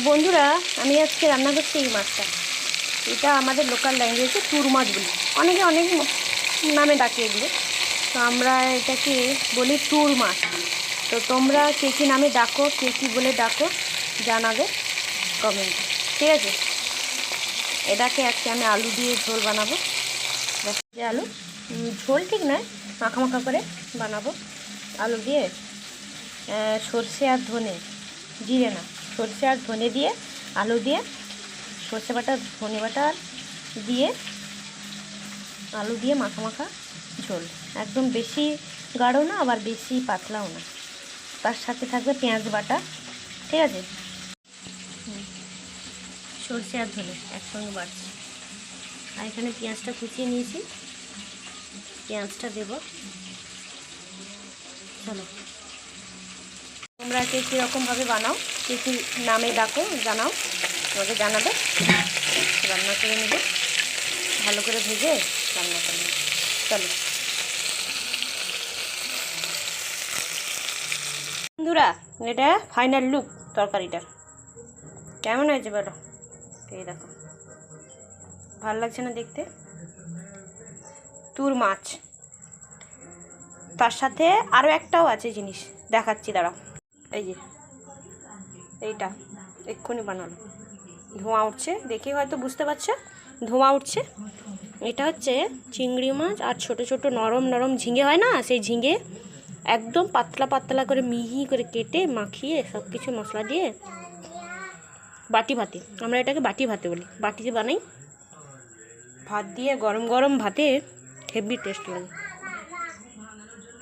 বন্ধুরা, আমি আজকে রান্না করছি এই মাছটা। এটা আমাদের লোকাল ল্যাঙ্গুয়েজে তুর মাছ বলি। অনেকে অনেক নামে ডাকে এগুলো। তো আমরা এটাকে বলি তুর মাছ তো তোমরা কে কী নামে ডাকো, কে কী বলে ডাকো, জানাবে কমেন্টে ঠিক আছে? এটাকে আজকে আমি আলু দিয়ে ঝোল বানাবো। যে আলু। ঝোল ঠিক নয় মাখা মাখা করে বানাবো। আলু দিয়ে সর্ষে আর ধনে, জিরে না। সর্ষে আর ধনে দিয়ে, আলু দিয়ে, সর্ষে বাটা, ধনে বাটা দিয়ে, আলু দিয়ে মাখা মাখা ঝোল। একদম বেশি গাঢ় না, আবার বেশি পাতলাও না। তার সাথে থাকবে পেঁয়াজ বাটা, ঠিক আছে। সর্ষে আর ধনে একসঙ্গে বাড়ছি। আর এখানে পেঁয়াজটা কুচিয়ে নিয়েছি। পেঁয়াজটা দেব। চলো। তোমরা কে কীরকমভাবে বানাও, কে কী নামে ডাকো জানাও তোমাকে জানাবে। রান্না করে নেবে, ভালো করে ভেজে রান্না করবে চলো। বন্ধুরা, এটা ফাইনাল লুক তরকারিটার কেমন হয়েছে বলো? এই দেখো। ভালো লাগছে না দেখতে? তুর মাছ। তার সাথে আরও একটাও আছে জিনিস। দেখাচ্ছি, দাঁড়াও। এই যে, এইটা, এক্ষুনি বানালো ধোঁয়া উঠছে, দেখে হয়তো বুঝতে পারছ। ধোঁয়া উঠছে। এটা হচ্ছে চিংড়ি মাছ আর ছোট ছোট নরম নরম ঝিঙে হয় না? সেই ঝিঙে একদম পাতলা পাতলা করে মিহি করে কেটে মাখিয়ে সব কিছু মশলা দিয়ে বাটি ভাতে। আমরা এটাকে বাটি ভাতে বলি। বাটিতে বানাই। ভাত দিয়ে গরম গরম ভাতে হেভি টেস্ট লাগে।